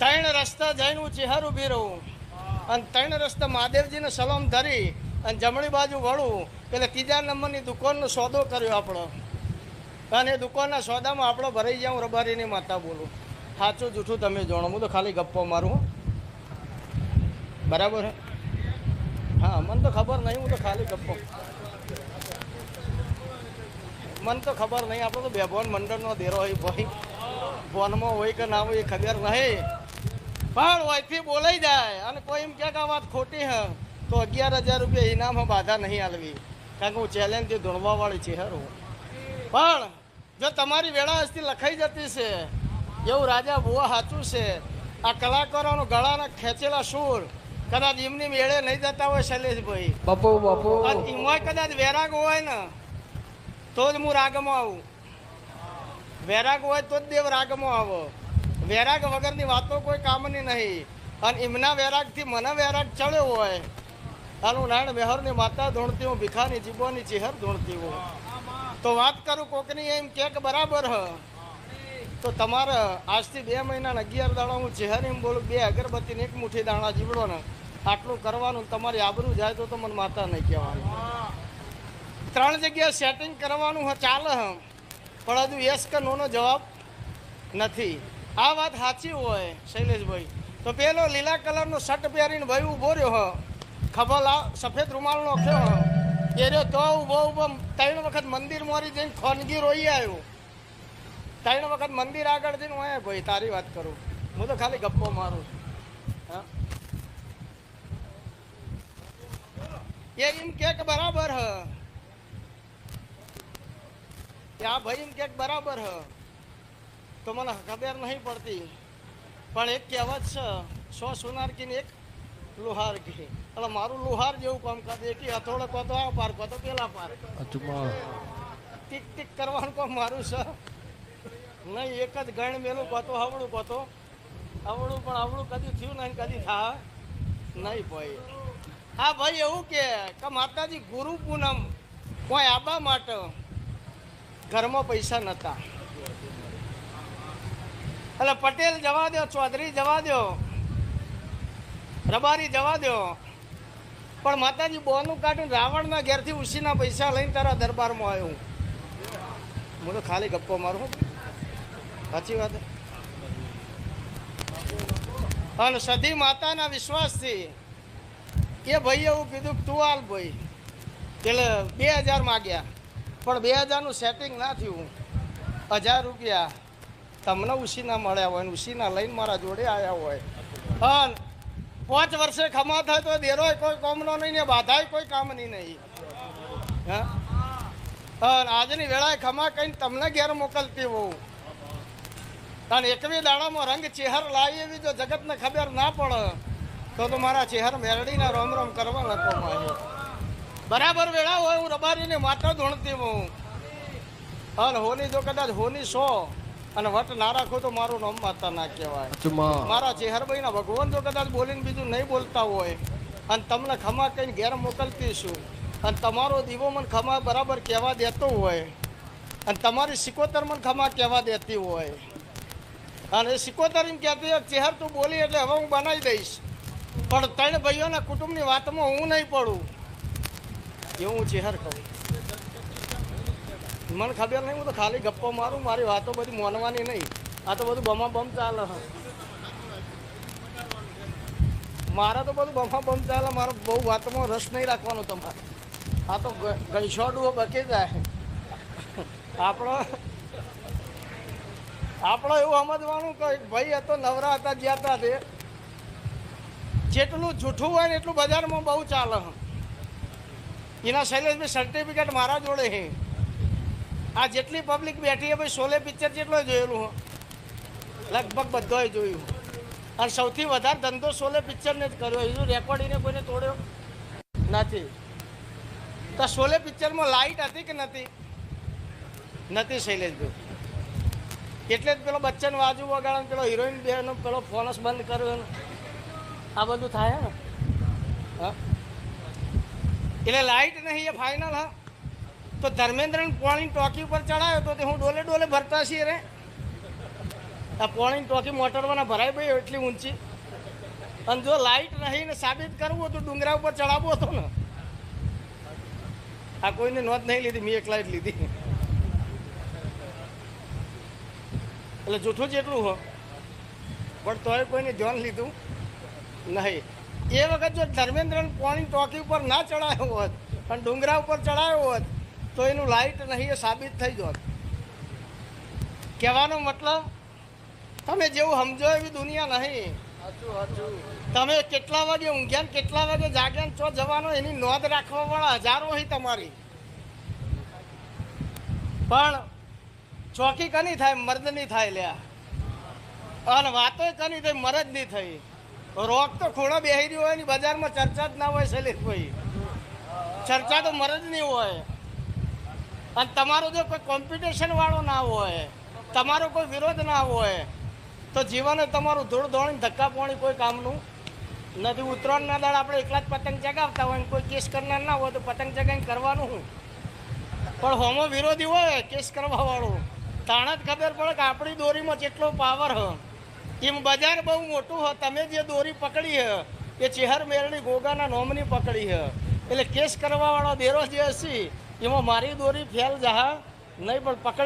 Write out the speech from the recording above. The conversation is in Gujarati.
ત્રણ રસ્તા જઈને હું ચિહાર ઊભી રહું. અને ત્રણ રસ્તા મહાદેવજીને સલામ ધરી અને જમણી બાજુ વળું. એટલે ત્રીજા નંબરની દુકાનનો સોદો કર્યો આપણો. અને દુકાનના સોદામાં આપણો ભરાઈ જાઉં રબારીની માતા બોલું. સાચું જૂઠું તમે જાણો. હું તો ખાલી ગપ્પો મારું બરાબર હા? મને તો ખબર નહીં, હું તો ખાલી ગપ્પો. મને તો ખબર નહીં, આપણો તો બેભવન મંડળનો દેરો હોય, ભાઈ. ફોનમાં હોય કે ના હોય એ ખબર નહીં. પણ વયથી બોલાઈ જાય અને કોઈ એમ કહે કે આ વાત ખોટી હે તો અગિયાર હજાર રૂપિયા ઇનામમાં બાધા નહીં આલવી. કારણ કે હું ચેલેન્જથી ધોળવાવાળી છે હરું. પણ જો તમારી વેળા હસ્તી લખાઈ જતી છે એવું રાજા બુવા સાચું છે. આ કલાકારોનો ગળાના ખેંચેલા સૂર કદાચ એમની મેળે નહીં જતા હોય શૈલેષભાઈ. બપો બપો. એમાં કદાચ વેરાગ હોય ને તો જ હું રાગમાં આવું. વેરાગ હોય તો જ દેવ રાગમાં આવો. વેરાગ વગરની વાતો કોઈ કામની નહીં. અને એમના વેરાગથી મને વેરાગ ચડ્યો હોય. અને હું નારાયણ મેહરની માતા ધૂણતી હું ભીખાની જીબોની ચેહર ધૂણતી હું તો વાત કરું કોકની એમ કે કે બરાબર હ. તો તમારે આજથી બે મહિના અગિયાર દાણા હું ચેહર એમ બોલું, બે અગરબત્તીને એક મુઠ્ઠી દાણા જીવડો ને આટલું કરવાનું તમારી આબરૂ જાય તો તો મને માતા નહીં કહેવાનું. ત્રણ જગ્યાએ સેટિંગ કરવાનું હ, ચાલે હ. પણ હજુ યસ કે નોનો જવાબ નથી. આ વાત સાચી હોય, શૈલેષભાઈ. તો પેલો લીલા કલરનો શર્ટ પહેરીને ભાઈ ઊભો રહ્યો હ લા, સફેદ રૂમાલનો થયો હ એ રહ્યો તો ઊભો ઊભો ત્રણ વખત મંદિર મોરી જઈને ખોનગી રોઈ આવ્યો. ત્રણ વખત મંદિર આગળ જઈને હું ભાઈ, તારી વાત કરું. હું તો ખાલી ગપ્પો મારું હા. એ એમ કે બરાબર હ. આ ભાઈ એમ કે બરાબર હ. તો મને ખબર નહીં પડતી. પણ એક કહેવત છે સો સોનાર કીને એક લુહાર કી એટલે મારું લુહાર જેવું કામ કરે એક હથોડો કહો તો આ પાર કહો તો પેલા પાર. ટીક ટીક કરવાનું કામ મારું છે. નહીં એક જ ગણ મેલું કહો તો હવળું કહો તો હવળું પણ હવળું કદી થયું નહીં કદી થા નહીં ભાઈ. હા ભાઈ એવું કે કે માતાજી ગુરુ પૂનમ કોઈ આબા માટે ઘરમાં પૈસા નતા. એટલે પટેલ જવા દો ચૌધરી જવા દો રબારી જવા દો પણ માતાજી, બોનું કાઢ્યું રાવણના ઘેરથી ઉસીના પૈસા લઈને તારા દરબારમાં આવ્યો હું. તો ખાલી ગપ્પો મારું. સાચી વાત અને સધી માતાના વિશ્વાસથી એ ભાઈએ એવું કીધું તું હાલ ભાઈ. એટલે બે હજાર માગ્યા. પણ બે હજારનું સેટિંગ ના થયું. હજાર રૂપિયા. તમને ઉસીના મળ્યા હોય ઉસીના લઈને મારા જોડે આવ્યા હોય. અને પાંચ વર્ષે ખમા થાય તો દેરોય કોઈ કોમનો નહીં ને બાધાય કોઈ કામની નહીં. હા? આજની વેળાએ ખમા કહીને તમને ઘેર મોકલતી હોઉં. કારણ એકવી દાડામાં રંગ ચેહર લાવી એવી જો જગતને ખબર ના પડે, તો તો મારા ચેહર મેરડીના રોમ રોમ કરવા નતો મારે બરાબર વેળા હોય હું રબારીને માતા ધૂણતી હોઉં. અને હોની જો કદાચ હોની સો અને વટ ના રાખો તો મારું નામ માતા ના કહેવાય. મારા ચેહરભાઈના ભગવાન જો કદાચ બોલીને બીજું નહીં બોલતા હોય. અને તમને ખમા કહીને ઘેર મોકલતી છું. અને તમારો દીવો મને ખમા બરાબર કહેવા દેતો હોય. અને તમારી સિકોતર મને ખમા કહેવા દેતી હોય. અને એ સિકોતર એમ કહેતી હોય, ચહેર તું બોલી એટલે હવે હું બનાવી દઈશ. પણ ત્રણ ભાઈઓના કુટુંબની વાતમાં હું નહીં પડું. એવું હું ચહેર કહું. મને ખબર નહીં, હું તો ખાલી ગપ્પો મારું, મારી વાતો બધી મોનવાની નહીં. આ તો બધું બમા બમ ચાલે મારે તો બધું બફા બમ ચાલે, મારો બહુ વાતમાં રસ નહીં રાખવાનો તમારે. આ તો ગઈશોડું બકી જાય. આપણો આપણો એવું સમજવાનું કે ભાઈ હતો નવરા હતા, જ્યાં હતા તે. જેટલું જૂઠું હોય ને એટલું બજારમાં બહુ ચાલે. એના શૈલેષભાઈ સર્ટિફિકેટ મારા જોડે છે. આ જેટલી પબ્લિક બેઠી ભાઈ શોલે પિક્ચર જેટલો જોયેલું લગભગ બધોય જોયું. અને સૌથી વધારે ધંધો શોલે પિક્ચરને જ કર્યો. એનું રેકોર્ડિંગને કોઈને તોડ્યો નથી. તો શોલે પિક્ચરમાં લાઇટ હતી કે નથી? નથી શૈલેષભાઈ એટલે જ પેલો બચ્ચન વાજુ વગાડે પેલો હિરોઈન બેનો પેલો ફોનસ બંધ કર્યો આ બધું થાય ને? હા? એટલે લાઇટ નહીં, એ ફાઇનલ હા? તો ધર્મેન્દ્રને પોણી ટોકી ઉપર ચડાયો તો હું ડોલે ડોલે ભરતા છીએ રે. આ પોણી ટોકી મોટરવાના ભરાઈ ગઈ એટલી ઊંચી. અને જો લાઈટ નહીં ને સાબિત કરવું હોય તો ડુંગરા ઉપર ચડાવવો હતો ને. આ કોઈને નોંધ નહીં લીધી, મેં એકલા જ લીધી. એટલે જૂઠું જેટલું હો. પણ તોય કોઈને ધ્યાન લીધું નહીં. એ વખત જો ધર્મેન્દ્રન પોણી ટોકી ઉપર ના ચડાયો હોત પણ ડુંગરા ઉપર ચડાયો હોત તો એનું લાઈટ નહીં એ સાબિત થઈ જોત કહેવાનો મતલબ તમે જેવું સમજો એવી દુનિયા નહીં. તમે કેટલા વાગે ઊંઘ્યા કેટલા વાગે જાગ્યા છો જવાનો એની નોંધ રાખવા વાળા હજારો હોય તમારી. પણ ચોકી કની થાય મર્દ નહીં થાય લ્યા. અને વાતો કની થઈ મરદની થઈ. રોગ તો ખૂણો બેહી રહ્યો હોય ને બજારમાં ચર્ચા જ ના હોય શૈલેષભાઈ ચર્ચા તો મરદની હોય. અને તમારો જો કોઈ કોમ્પિટિશન વાળો ના હોય, તમારો કોઈ વિરોધ ના હોય, તો જીવન તમારું ધૂળ ધોળીને ધક્કા પોણી કોઈ કામનું નથી. ઉત્તરાયણના દાડ આપણે એકલા જ પતંગ ચગાવતા હોય કોઈ કેસ કરનાર ના હોય તો પતંગ ચગાવીને કરવાનું શું? પણ હોમો વિરોધી હોય, કેસ કરવા વાળું. તાણ જ ખબર પડે કે આપણી દોરીમાં જેટલો પાવર હ. એમ બજાર બહુ મોટું હ. તમે જે દોરી પકડી હ, એ ચેહર મેરણી ગોગાના નોમની પકડી હ. એટલે કેસ કરવાવાળો દેરો જે હશે એમાં મારી દોરી ફેલ જહા નહીં પણ પકડી